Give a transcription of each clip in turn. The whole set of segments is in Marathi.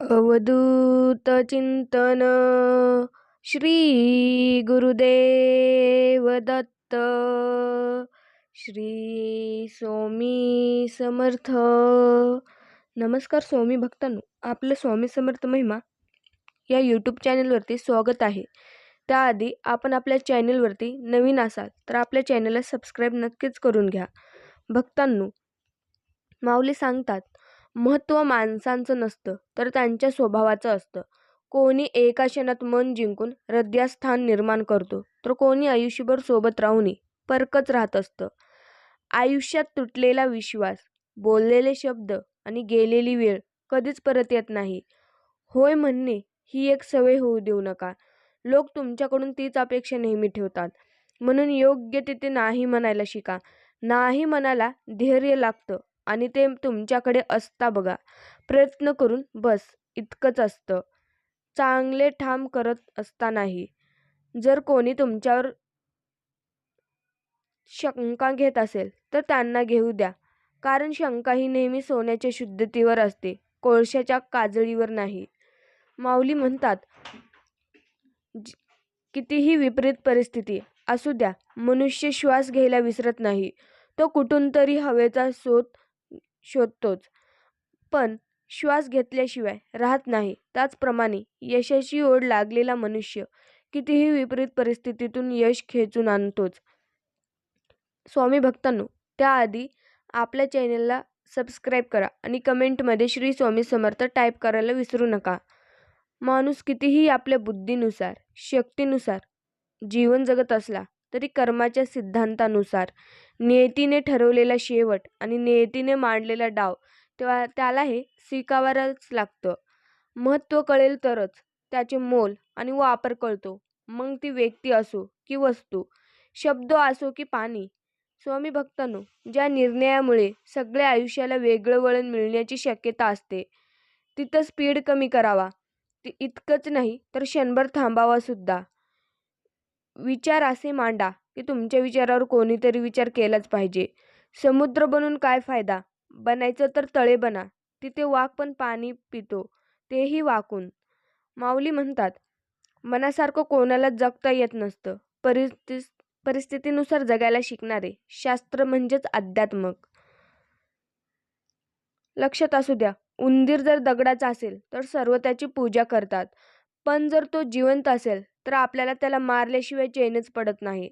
अवधूत चिंतन श्री गुरुदेव दत्त श्री स्वामी समर्थ। नमस्कार स्वामी भक्तांनो आपलं स्वामी समर्थ महिमा या यूट्यूब चॅनलवरती स्वागत आहे. त्याआधी आपण आपल्या चॅनलवरती नवीन असाल तर आपल्या चॅनलला सबस्क्राईब नक्कीच करून घ्या. भक्तांनो माऊली सांगतात महत्त्व माणसांचं नसतं तर त्यांच्या स्वभावाचं असतं. कोणी एका क्षणात मन जिंकून हृदयात स्थान निर्माण करतो तर कोणी आयुष्यभर सोबत राहूनही परकच राहत असतं. आयुष्यात तुटलेला विश्वास बोललेले शब्द आणि गेलेली वेळ कधीच परत येत नाही. होय म्हणणे ही एक सवय होऊ देऊ नका. लोक तुमच्याकडून तीच अपेक्षा नेहमी ठेवतात. म्हणून योग्य तिथे नाही म्हणायला शिका. नाही म्हणायला धैर्य लागतं. आणि ते तुमच्याकडे असता बघा. प्रयत्न करून बस इतकंच असतं. चांगले ठाम करत असतानाही जर कोणी तुमच्यावर शंका घेत असेल तर त्यांना घेऊ द्या. कारण शंका ही नेहमी सोन्याच्या शुद्धतेवर असते कोळशाच्या काजळीवर नाही. माऊली म्हणतात कितीही विपरीत परिस्थिती असू द्या मनुष्य श्वास घ्यायला विसरत नाही. तो कुठून तरी हवेचा शोध शोधतोच. पण श्वास घेतल्याशिवाय राहत नाही. त्याचप्रमाणे यशाची ओढ लागलेला मनुष्य कितीही विपरीत परिस्थितीतून यश खेचून आणतोच. स्वामी भक्तांनो त्याआधी आपल्या चॅनलला सबस्क्राईब करा आणि कमेंटमध्ये श्री स्वामी समर्थ टाईप करायला विसरू नका. माणूस कितीही आपल्या बुद्धीनुसार शक्तीनुसार जीवन जगत असला तरी कर्माच्या सिद्धांतानुसार. नियतीने ठरवलेला शेवट आणि नियतीने मांडलेला डाव तेव्हा त्याला हे स्वीकारावंच लागतं. महत्त्व कळेल तरच त्याचे मोल आणि वापर कळतो. मग ती व्यक्ती असो की वस्तू शब्द असो की पाणी. स्वामी भक्तांनो ज्या निर्णयामुळे सगळ्या आयुष्याला वेगळं वळण मिळण्याची शक्यता असते तिथं स्पीड कमी करावा. ती इतकंच नाही तर क्षणभर थांबावासुद्धा विचार असे मांडा की तुमच्या विचारावर कोणीतरी विचार केलाच पाहिजे. समुद्र बनून काय फायदा? बनायचं तर तळे बना. तिथे वाघ पण पाणी पितो तेही वाकून. माऊली म्हणतात मनासारखं कोणाला जगता येत नसतं. परिस्थिती परिस्थितीनुसार जगायला शिकणारे. शास्त्र म्हणजेच अध्यात्मक. लक्षात असू द्या उंदीर जर दगडाचा असेल तर सर्व त्याची पूजा करतात. पण जर तो जिवंत असेल तर आपल्याला त्याला मारल्याशिवाय चैनच पडत नाही.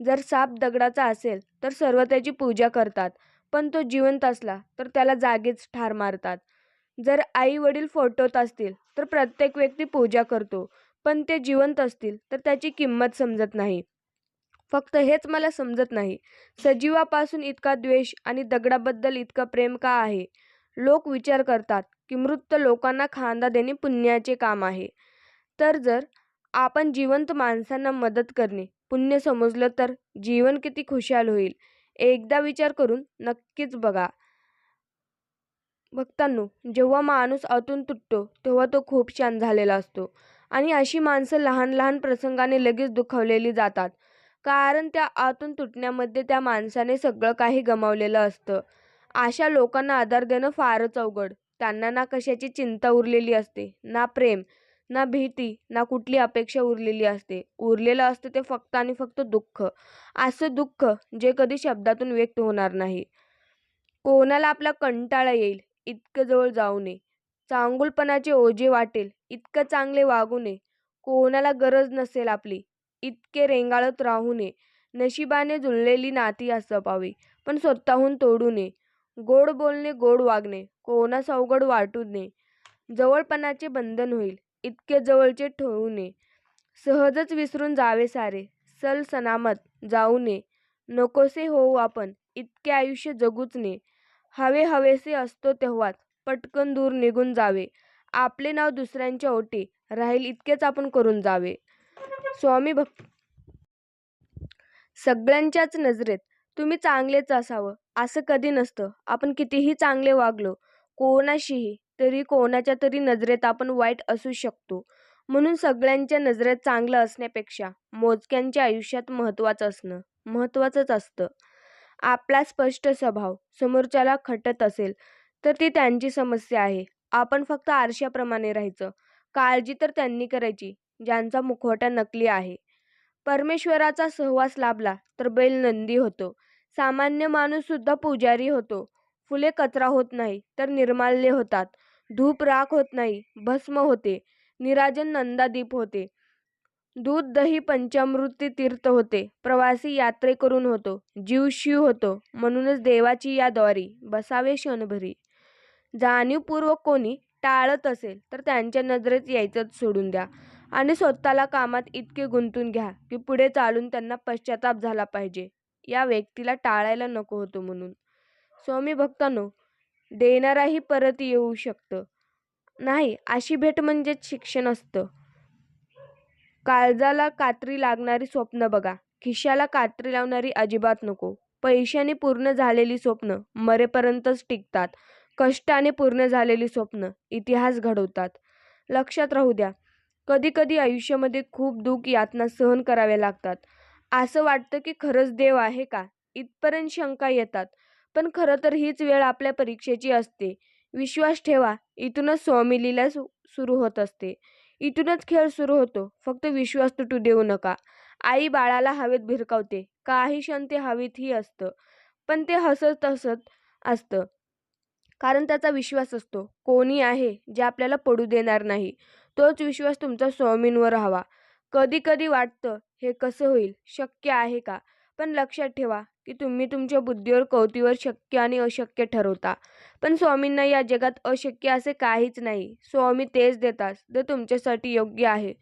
जर साप दगडाचा असेल तर सर्व त्याची पूजा करतात. पण तो जिवंत असला तर त्याला जागीच ठार मारतात. जर आई वडील फोटोत असतील तर प्रत्येक व्यक्ती पूजा करतो. पण ते जिवंत असतील तर त्याची किंमत समजत नाही. फक्त हेच मला समजत नाही. सजीवापासून इतका द्वेष आणि दगडाबद्दल इतकं प्रेम का आहे? लोक विचार करतात की मृत लोकांना खांदा देणे पुण्याचे काम आहे. तर जर आपण जिवंत माणसांना मदत करणे पुण्य समजलं तर जीवन किती खुशाल होईल. एकदा विचार करून नक्कीच बघा. भक्तांनो जेव्हा माणूस आतून तुटतो तेव्हा तो खूप शांत झालेला असतो. आणि अशी माणसं लहान लहान प्रसंगाने लगेच दुखावलेली जातात. कारण त्या आतून तुटण्यामध्ये त्या माणसाने सगळं काही गमावलेलं असतं. अशा लोकांना आधार देणं फारच अवघड. त्यांना ना कशाची चिंता उरलेली असते ना प्रेम. ना भीती ना कुठली अपेक्षा उरलेली असते. उरलेलं असतं ते फक्त आणि फक्त दुःख. असं दुःख जे कधी शब्दातून व्यक्त होणार नाही. कोणाला आपला कंटाळा येईल इतकं जवळ जाऊ नये. चांगुलपणाचे ओझे वाटेल इतकं चांगले वागू नये. कोणाला गरज नसेल आपली इतके रेंगाळत राहू नये. नशिबाने जुळलेली नाती असावी पण स्वतःहून तोडू नये. गोड बोलणे गोड वागणे कोणास अवघड वाटू नये. जवळपणाचे बंधन होईल इतके जवळचे ठेवू नये. सहजच विसरून जावे सारे. सल सनामत जाऊ नये. नकोसे होऊ आपण. इतके आयुष्य जगूच नये. हवे हवेसे असतो तेव्हाच. पटकन दूर निघून जावे. आपले नाव दुसऱ्यांच्या ओटी. राहील इतकेच आपण करून जावे. स्वामी भक्त सगळ्यांच्याच नजरेत. तुम्ही चांगलेच असावं. असं कधी नसतं. आपण कितीही चांगले वागलो. कोणाशीही. तरी कोणाच्या तरी नजरेत आपण वाईट असू शकतो. म्हणून सगळ्यांच्या नजरेत चांगलं असण्यापेक्षा मोजक्यांच्या आयुष्यात महत्त्वाचं असणं महत्त्वाचंच असतं. आपला स्पष्ट स्वभाव समोरच्याला खटत असेल तर ती त्यांची समस्या आहे. आपण फक्त आरशाप्रमाणे राहायचं. काळजी तर त्यांनी करायची ज्यांचा मुखवटा नकली आहे. परमेश्वराचा सहवास लाभला तर बैल नंदी होतो. सामान्य माणूससुद्धा पुजारी होतो. फुले कचरा होत नाही तर निर्माल्य होतात. धूप राख होत नाही भस्म होते निराजन नंदादीप होते. दूध दही पंचामृती तीर्थ होते. प्रवासी यात्रेकरून होतो जीव शिव होतो म्हणूनच देवाची या द्वारी बसावे क्षणभरी. जाणीवपूर्वक कोणी टाळत असेल तर त्यांच्या नजरेत यायचंच सोडून द्या. आणि स्वतःला कामात इतके गुंतून घ्या की पुढे चालून त्यांना पश्चाताप झाला पाहिजे. या व्यक्तीला टाळायला नको होतो म्हणून. स्वामी भक्तांनो देणाराही परत येऊ शकतं. नाही अशी भेट म्हणजेच शिक्षण असतं. काळजाला कात्री लागणारी स्वप्न बघा. खिशाला कात्री लावणारी अजिबात नको. पैशाने पूर्ण झालेली स्वप्न मरेपर्यंतच टिकतात. कष्टाने पूर्ण झालेली स्वप्न इतिहास घडवतात. लक्षात राहू द्या. कधीकधी आयुष्यामध्ये खूप दुःख यातना सहन कराव्या लागतात. असं वाटतं की खरंच देव आहे का? इथपर्यंत शंका येतात. पण खरं तर हीच वेळ आपल्या परीक्षेची असते. विश्वास ठेवा इथूनच स्वामी लीला सु सुरू होत असते. इथूनच खेळ सुरू होतो फक्त विश्वास तुटू देऊ नका. आई बाळाला हवेत भिरकावते काही क्षण ते हवेतही असतं पण ते हसत हसत असतं. कारण त्याचा विश्वास असतो कोणी आहे जे आपल्याला पडू देणार नाही तोच विश्वास तुमचा स्वामींवर हवा कधी कधी वाटतं हे कसं होईल शक्य आहे का? पण लक्षात ठेवा की तुम्ही तुमच्या बुद्धीवर कवतीवर शक्य आणि अशक्य ठरवता. पण स्वामींना या जगात अशक्य असे काहीच नाही. स्वामी तेच देतात जे तुमच्यासाठी योग्य आहे.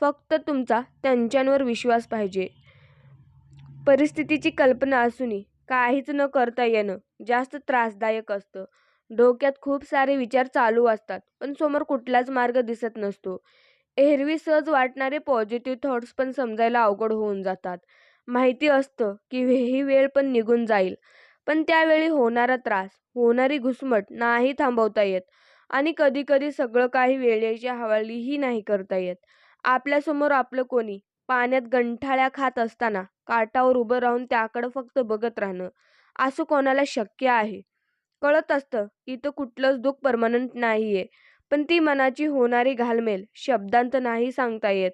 फक्त तुमचा त्यांच्यांवर विश्वास पाहिजे. परिस्थितीची कल्पना असूनही काहीच न करता येणं जास्त त्रासदायक असतं. डोक्यात खूप सारे विचार चालू असतात पण समोर कुठलाच मार्ग दिसत नसतो. एरवी सहज वाटणारे पॉझिटिव्ह थॉट्स पण समजायला अवघड होऊन जातात. माहिती असतं की ही वेळ पण निघून जाईल. पण त्यावेळी होणारा त्रास होणारी घुसमट नाही थांबवता येत. आणि कधीकधी सगळं काही वेळेच्या हवालीही नाही करता येत. आपल्यासमोर आपलं कोणी? पाण्यात गंठाळ्या खात असताना काठावर उभं राहून त्याकडं फक्त बघत राहणं असं कोणाला शक्य आहे? कळत असतं की तर कुठलंच दुःख परमनंट नाही आहे पण ती मनाची होणारी घालमेल शब्दांत नाही सांगता येत.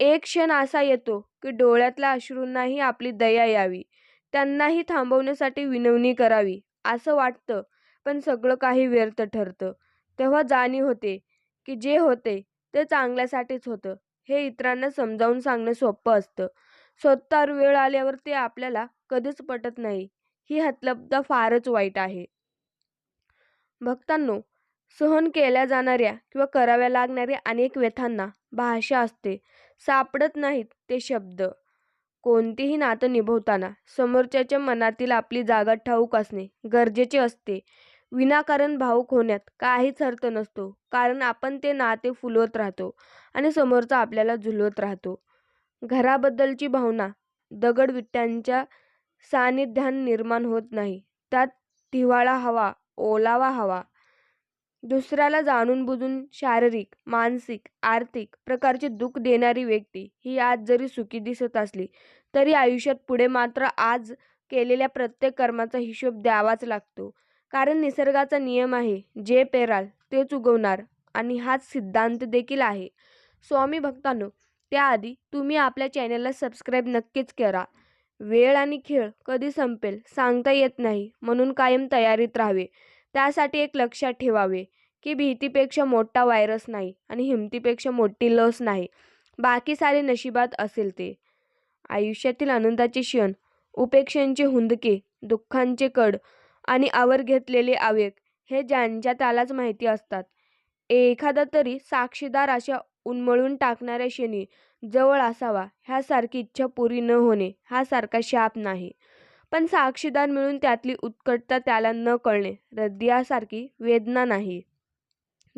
एक क्षण असा येतो की डोळ्यातल्या अश्रूंनाही आपली दया यावी. त्यांनाही थांबवण्यासाठी विनवणी करावी असं वाटतं पण सगळं काही व्यर्थ ठरतं. तेव्हा जाणीव होते की जे होते ते चांगल्यासाठीच होतं. हे इतरांना समजावून सांगणं सोपं असतं. स्वतःवर वेळ आल्यावर ते आपल्याला कधीच पटत नाही. ही हतलबदा फारच वाईट आहे. भक्तांनो सहन केल्या जाणाऱ्या किंवा कराव्या लागणाऱ्या अनेक व्यथांना भाषा असते. सापडत नाहीत ते शब्द. कोणतेही नातं निभवताना समोरच्याच्या मनातील आपली जागा ठाऊक असणे गरजेचे असते. विनाकारण भावूक होण्यात काहीच अर्थ नसतो. कारण आपण ते नाते फुलवत राहतो आणि समोरचा आपल्याला झुलवत राहतो. घराबद्दलची भावना दगडविट्ट्यांच्या सान्निध्यान निर्माण होत नाही. त्यात तिव्हाळा हवा ओलावा हवा दुसऱ्याला जाणून बुजून शारीरिक मानसिक आर्थिक प्रकारचे दुःख देणारी व्यक्ती ही आज जरी सुखी दिसत असली तरी आयुष्यात पुढे मात्र आज केलेल्या प्रत्येक कर्माचा हिशोब द्यावाच लागतो. कारण निसर्गाचा नियम आहे जे पेराल तेच उगवणार आणि हाच सिद्धांत देखील आहे. स्वामी भक्तांनो त्याआधी तुम्ही आपल्या चॅनलला सबस्क्राईब नक्कीच करा. वेळ आणि खेळ कधी संपेल सांगता येत नाही म्हणून कायम तयारीत राहावे. त्यासाठी एक लक्षात ठेवावे की भीतीपेक्षा मोठा व्हायरस नाही आणि हिमतीपेक्षा मोठी लस नाही. बाकी सारे नशिबात असेल ते. आयुष्यातील आनंदाचे क्षण उपेक्षांचे हुंदके दुःखांचे कड आणि आवर घेतलेले आवेग हे ज्यांच्या त्यालाच माहिती असतात. एखादा तरी साक्षीदार अशा उन्मळून टाकणाऱ्या क्षणी जवळ असावा ह्यासारखी इच्छा पुरी न होणे हा सारखा शाप नाही. पण साक्षीदार मिळून त्यातली उत्कटता त्याला न कळणे हृदयासारखी वेदना नाही.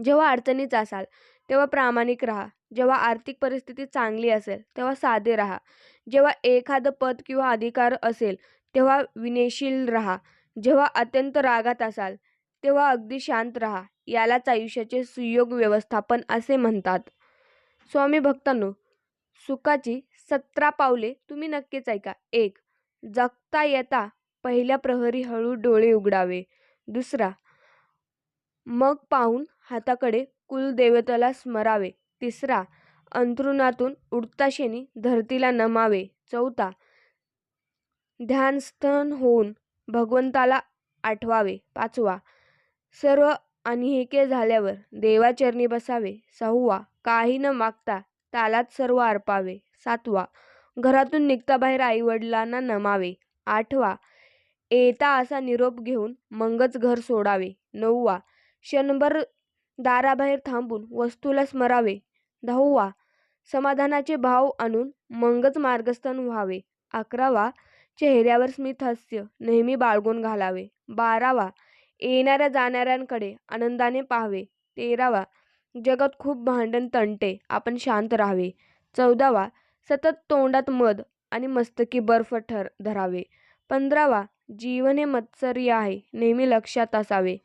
जेव्हा अडचणीत असाल तेव्हा प्रामाणिक राहा. जेव्हा आर्थिक परिस्थिती चांगली असेल तेव्हा साधे राहा. जेव्हा एखादं पद किंवा अधिकार असेल तेव्हा विनयशील राहा. जेव्हा अत्यंत रागात असाल तेव्हा अगदी शांत राहा. यालाच आयुष्याचे सुयोग व्यवस्थापन असे म्हणतात. स्वामी भक्तांनो सुखाची सतरा पावले तुम्ही नक्कीच ऐका. एक जगता येता पहिल्या प्रहरी हळू डोळे उघडावे. दुसरा मग पाहून हाताकडे कुलदेवतेला स्मरावे. तिसरा अंथरुणातून उठता क्षणी धरतीला नमावे. चौथा ध्यानस्थ होऊन भगवंताला आठवावे. पाचवा सर्व अनहिके झाल्यावर देवाचरणी बसावे. सहावा काही न मागता तालात सर्व अर्पावे सातवा घरातून निघता बाहेर आईवडिलांना नमावे. आठवा येता असा निरोप घेऊन मगच घर सोडावे. नववा क्षणभर दाराबाहेर थांबून वस्तूला स्मरावे. दहावा समाधानाचे भाव आणून मगच मार्गस्थान व्हावे. अकरावा चेहऱ्यावर स्मितहास्य नेहमी बाळगून घालावे. बारावा येणाऱ्या जाणाऱ्यांकडे आनंदाने पाहावे. तेरावा जगात खूप भांडण तंटे आपण शांत राहावे. चौदावा सतत तोंडात मध आणि मस्तकी बर्फ ठर धरावे. पंधरावा जीवन हे मत्सर्य आहे नेहमी लक्षात असावे.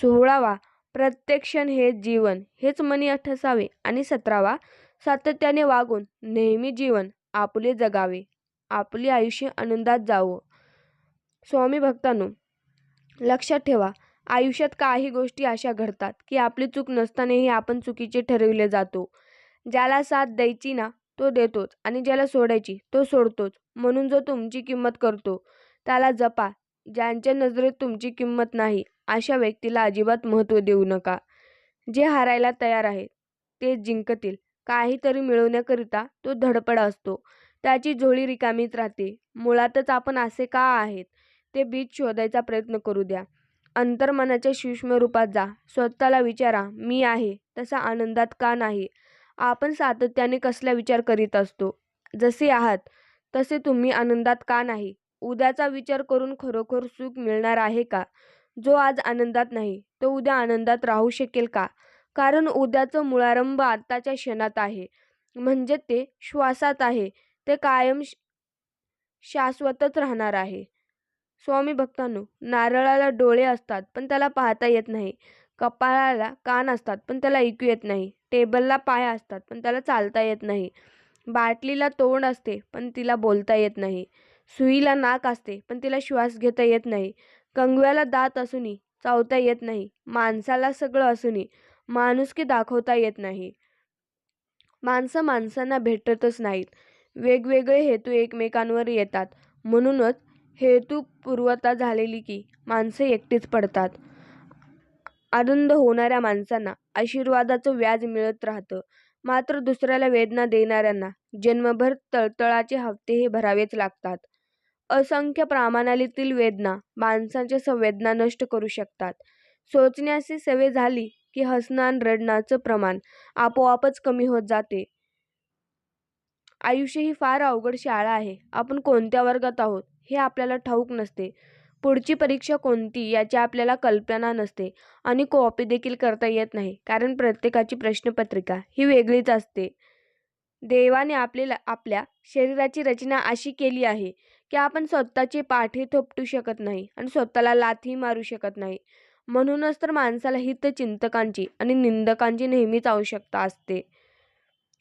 सोहळावा प्रत्येक क्षण हे जीवन हेच मनी ठसावे. आणि सतरावा सातत्याने वागून नेहमी जीवन आपले जगावे. आपले आयुष्य आनंदात जावं. स्वामी भक्तांनो लक्षात ठेवा आयुष्यात काही गोष्टी अशा घडतात की आपली चूक नसतानाही आपण चुकीचे ठरविले जातो. ज्याला साथ द्यायची ना तो देतोच आणि ज्याला सोडायची तो सोडतोच. म्हणून जो तुमची किंमत करतो त्याला जपा. ज्यांच्या नजरेत तुमची किंमत नाही अशा व्यक्तीला अजिबात महत्त्व देऊ नका. जे हारायला तयार आहे ते जिंकतील. काहीतरी मिळवण्याकरिता तो धडपड असतो. त्याची झोळी रिकामीच राहते. मुळातच आपण असे का आहेत ते बीज शोधायचा प्रयत्न करू द्या. अंतर्मनाच्या सूक्ष्म रूपात जा. स्वतःला विचारा मी आहे तसा आनंदात का नाही? आपण सातत्याने कसला विचार करीत असतो? जसे आहात तसे तुम्ही आनंदात का नाही? उद्याचा विचार करून खरोखर सुख मिळणार आहे का? जो आज आनंदात नाही तो उद्या आनंदात राहू शकेल का? कारण उद्याचं मुळारंभ आत्ताच्या क्षणात आहे. म्हणजे ते श्वासात आहे. ते कायम शाश्वतच राहणार आहे. स्वामी भक्तांनो नारळाला डोळे असतात पण त्याला पाहता येत नाही. कपाळाला कान असतात पण त्याला ऐकू येत नाही. टेबलला पाय असतात पण त्याला चालता येत नाही. बाटलीला तोंड असते पण तिला बोलता येत नाही. सुईला नाक असते पण तिला श्वास घेता येत नाही. कंगव्याला दात असूनही चावता येत नाही. माणसाला सगळं असूनही माणुसकी दाखवता येत नाही. माणसं माणसांना भेटतच नाहीत. वेगवेगळे हेतू एकमेकांवर येतात. म्हणूनच हेतू पूर्वता झालेली की माणसं एकटीच पडतात. आनंद होणाऱ्या माणसांना आशीर्वादाचं व्याज मिळत राहतं. मात्र दुसऱ्याला वेदना देणाऱ्यांना जन्मभर तळतळाचे हप्ते हे भरावेच लागतात. असंख्य प्रमाणातील वेदना माणसांच्या संवेदना नष्ट करू शकतात. सोचण्याची सवय झाली की हसणं आणि रडण्याचं प्रमाण आपोआपच कमी होत जाते. आयुष्य ही फार अवघड शाळा आहे. आपण कोणत्या वर्गात आहोत हे आपल्याला ठाऊक नसते. पुढची परीक्षा कोणती याची आपल्याला कल्पना नसते आणि कॉपी देखील करता येत नाही कारण प्रत्येकाची प्रश्नपत्रिका ही वेगळीच असते. देवाने आपल्याला आपल्या शरीराची रचना अशी केली आहे की आपण स्वतःचे पाठी थोपटू शकत नाही आणि स्वतःला लाथी मारू शकत नाही. म्हणूनच तर माणसाला हितचिंतकांची आणि निंदकांची नेहमीच आवश्यकता असते.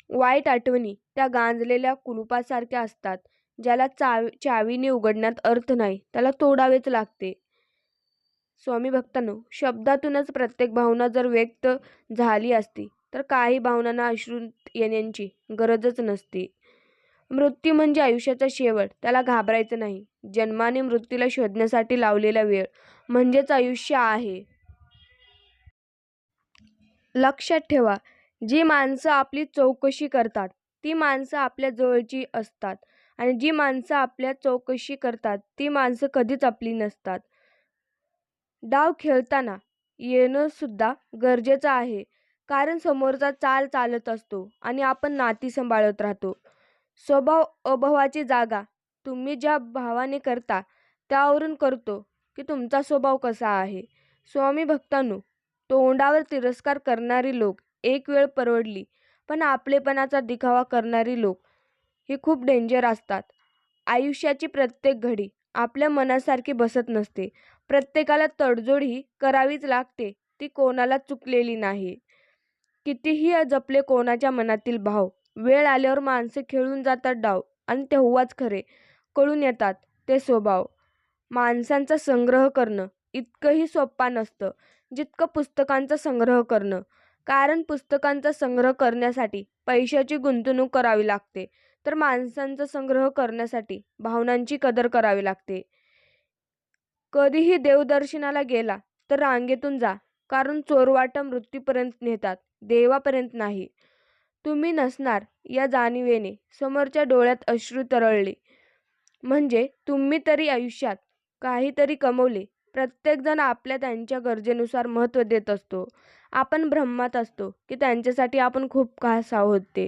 वाईट आठवणी त्या गांजलेल्या कुलुपासारख्या असतात. ज्याला चावी चावीने उघडण्यात अर्थ नाही त्याला तोडावेच लागते. स्वामी भक्तांनो शब्दातूनच प्रत्येक भावना जर व्यक्त झाली असती तर काही भावनांना अश्रू येण्याची गरजच नसते. मृत्यू म्हणजे आयुष्याचा शेवट त्याला घाबरायचं नाही. जन्माने मृत्यूला शोधण्यासाठी लावलेला वेळ म्हणजेच आयुष्य आहे. लक्षात ठेवा जी माणसं आपली चौकशी करतात ती माणसं आपल्या जवळची असतात. आणि जी माणसं आपल्या चौकशी करतात ती माणसं कधीच आपली नसतात. डाव खेळताना येणंसुद्धा गरजेचं आहे. कारण समोरचा चाल चालत असतो आणि आपण नाती सांभाळत राहतो. स्वभाव अभावाची जागा तुम्ही ज्या भावाने करता त्यावरून करतो की तुमचा स्वभाव कसा आहे. स्वामी भक्तांनो तोंडावर तिरस्कार करणारी लोक एक वेळ परवडली पण आपलेपणाचा दिखावा करणारी लोक ही खूप डेंजर असतात. आयुष्याची प्रत्येक घडी आपल्या मनासारखी बसत नसते. प्रत्येकाला तडजोड ही करावीच लागते. ती कोणाला चुकलेली नाही. कितीही जपले कोणाच्या मनातील भाव वेळ आल्यावर माणसे खेळून जातात डाव आणि तेव्हाच खरे कळून येतात ते स्वभाव. माणसांचा संग्रह करणं इतकंही सोप्पा नसतं जितकं पुस्तकांचा संग्रह करणं. कारण पुस्तकांचा संग्रह करण्यासाठी पैशाची गुंतवणूक करावी लागते, तर माणसांचा संग्रह करण्यासाठी भावनांची कदर करावी लागते. कधीही देवदर्शनाला गेला तर रांगेतून जा, कारण चोरवाटा मृत्यूपर्यंत नेतात, देवापर्यंत नाही. तुम्ही नसणार या जाणिवेने समोरच्या डोळ्यात अश्रू तरळले, म्हणजे तुम्ही तरी आयुष्यात काहीतरी कमवले. प्रत्येकजण आपल्या त्यांच्या गरजेनुसार महत्त्व देत असतो. आपण भ्रमात असतो की त्यांच्यासाठी आपण खूप खास आहोत ते.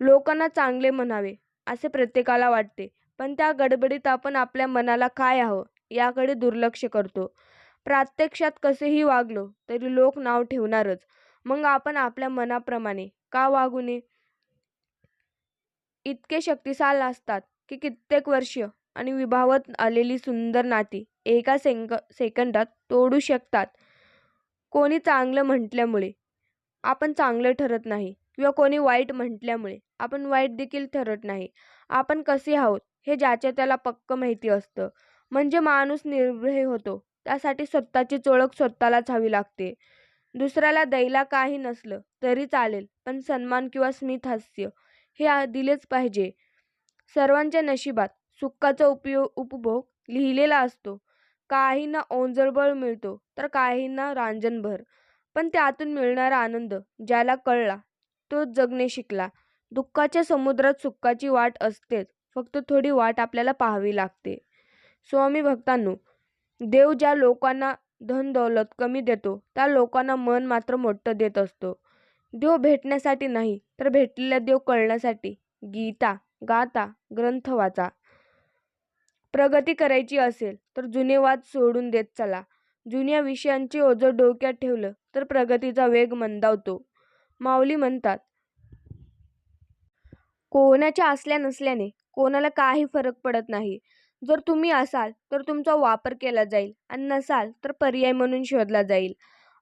लोकांना चांगले म्हणावे असे प्रत्येकाला वाटते, पण त्या गडबडीत आपण आपल्या मनाला काय हवं याकडे दुर्लक्ष करतो. प्रत्यक्षात कसेही वागलो तरी लोक नाव ठेवणारच, मग आपण आपल्या मनाप्रमाणे का वागू नये? इतके शक्तिशाल असतात की कित्येक वर्ष आणि विभावत आलेली सुंदर नाती एका सेंक सेकंदात तोडू शकतात. कोणी चांगलं म्हटल्यामुळे आपण चांगलं ठरत नाही किंवा कोणी वाईट म्हटल्यामुळे आपण वाईट देखील ठरत नाही. आपण कसे आहोत हे ज्याच्या त्याला पक्कं माहिती असतं. म्हणजे माणूस निर्भय होतो. त्यासाठी स्वतःचीच ओळख स्वतःलाच हवी लागते. दुसऱ्याला द्यायला काही नसलं तरी चालेल, पण सन्मान किंवा स्मितहास्य हे दिलेच पाहिजे. सर्वांच्या नशिबात सुखाचा उपभोग लिहिलेला असतो. काहींना ओंजळबळ मिळतो तर काहींना रांजणभर, पण त्यातून मिळणारा आनंद ज्याला कळला तो जगणे शिकला. दुःखाच्या समुद्रात सुखाची वाट असतेच, फक्त थोडी वाट आपल्याला पाहावी लागते. स्वामी भक्तांनो, देव ज्या लोकांना धनदौलत कमी देतो त्या लोकांना मन मात्र मोठं देत असतो. देव भेटण्यासाठी नाही, तर भेटलेला देव कळण्यासाठी गीता, गाता ग्रंथ वाचा. प्रगती करायची असेल तर जुने वाद सोडून देत चला. जुन्या विषयांचे ओझं डोक्यात ठेवलं तर प्रगतीचा वेग मंदावतो. माऊली म्हणतात, कोणाच्या असल्या नसल्याने कोणाला काही फरक पडत नाही. जर तुम्ही असाल तर तुमचा वापर केला जाईल आणि नसाल तर पर्याय म्हणून शोधला जाईल.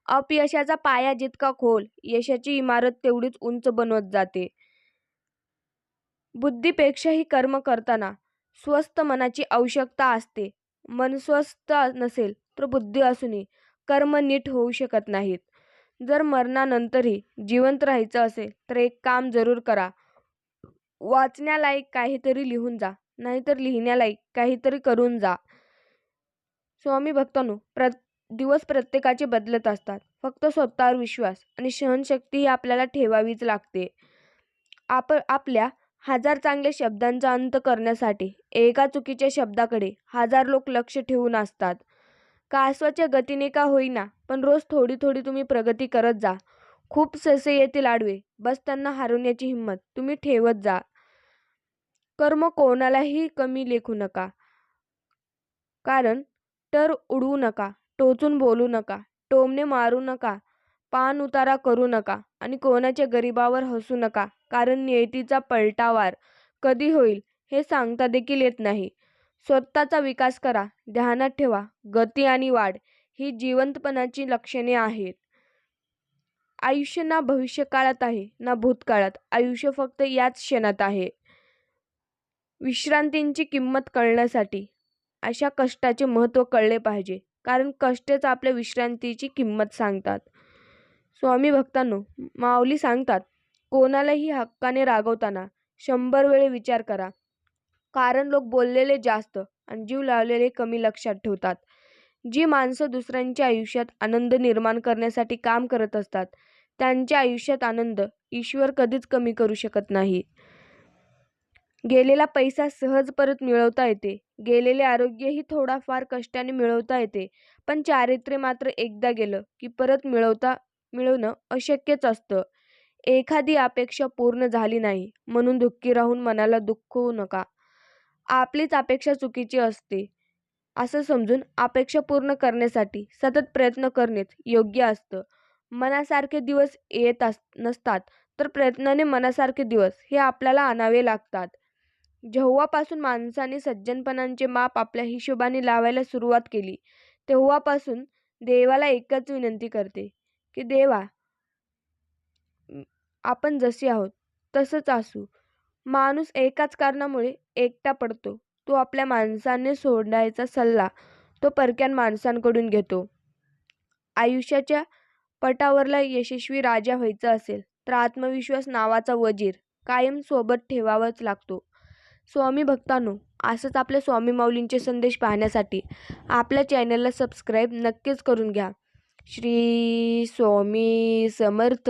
अपयशाचा पाया जितका खोल, यशाची इमारत तेवढीच उंच बनवत जाते. बुद्धीपेक्षाही कर्म करताना स्वस्थ मनाची आवश्यकता असते. मन स्वस्थ नसेल तर बुद्धी असूनही कर्म नीट होऊ शकत नाहीत. जर मरणानंतरही जिवंत राहायचं असेल तर एक काम जरूर करा. वाचण्यालायक काहीतरी लिहून जा, नाहीतर लिहिण्यालायक काहीतरी करून जा. स्वामी भक्तांनो, दिवस प्रत्येकाचे बदलत असतात. फक्त स्वतःवर विश्वास आणि सहनशक्ती ही आपल्याला ठेवावीच लागते. आप आपल्या हजार चांगल्या शब्दांचा अंत करण्यासाठी एका चुकीच्या शब्दाकडे हजार लोक लक्ष ठेवून असतात. कासवाच्या गतीने का होईना, पण रोज थोडी थोडी तुम्ही प्रगती करत जा. खूप ससे येतील आडवे, बस त्यांना हरवण्याची हिंमत तुम्ही ठेवत जा. कर्म कोणालाही कमी लेखू नका. कारण टर उडवू नका, टोचून बोलू नका, टोमने मारू नका, पान उतारा करू नका आणि कोणाच्या गरिबावर हसू नका. कारण नियतीचा पलटावार कधी होईल हे सांगता देखील येत नाही. स्वतःचा विकास करा. ध्यानात ठेवा, गती आणि वाढ ही जिवंतपणाची लक्षणे आहेत. आयुष्य ना भविष्यकाळात आहे ना भूतकाळात. आयुष्य फक्त याच क्षणात आहे. विश्रांतींची किंमत कळण्यासाठी अशा कष्टाचे महत्त्व कळले पाहिजे, कारण कष्टच आपल्या विश्रांतीची किंमत सांगतात. स्वामी भक्तांनो, माऊली सांगतात, कोणालाही हक्काने रागवताना शंभर वेळे विचार करा. कारण लोक बोललेले जास्त आणि जीव लावलेले कमी लक्षात ठेवतात. जी माणसं दुसऱ्यांच्या आयुष्यात आनंद निर्माण करण्यासाठी काम करत असतात, त्यांच्या आयुष्यात आनंद ईश्वर कधीच कमी करू शकत नाही. गेलेला पैसा सहज परत मिळवता येते. गेलेले आरोग्यही थोडाफार कष्टाने मिळवता येते. पण चारित्र्य मात्र एकदा गेलं की परत मिळवता मिळवणं अशक्यच असतं. एखादी अपेक्षा पूर्ण झाली नाही म्हणून दुःखी राहून मनाला दुःख होऊ नका. आपलीच अपेक्षा चुकीची असते असं समजून अपेक्षा पूर्ण करण्यासाठी सतत प्रयत्न करणेच योग्य असतं. मनासारखे दिवस येत अस नसतात तर प्रयत्नाने मनासारखे दिवस हे आपल्याला आणावे लागतात. जेव्हापासून माणसाने सज्जनपणांचे माप आपल्या हिशोबाने लावायला सुरुवात केली, तेव्हापासून देवाला एकच विनंती करते की देवा, आपण जसे आहोत तसंच असू. माणूस एकाच कारणामुळे एकटा पडतो. तो आपल्या माणसाने सोडायचा सल्ला तो परक्या माणसांकडून घेतो. आयुष्याच्या पटावरला यशस्वी राजा व्हायचं असेल तर आत्मविश्वास नावाचा वजीर कायम सोबत ठेवावाच लागतो स्वामी भक्तांनो असंच आपल्या स्वामी माऊलींचे संदेश पाहण्यासाठी आपल्या चॅनलला सबस्क्राईब नक्कीच करून घ्या श्री स्वामी समर्थ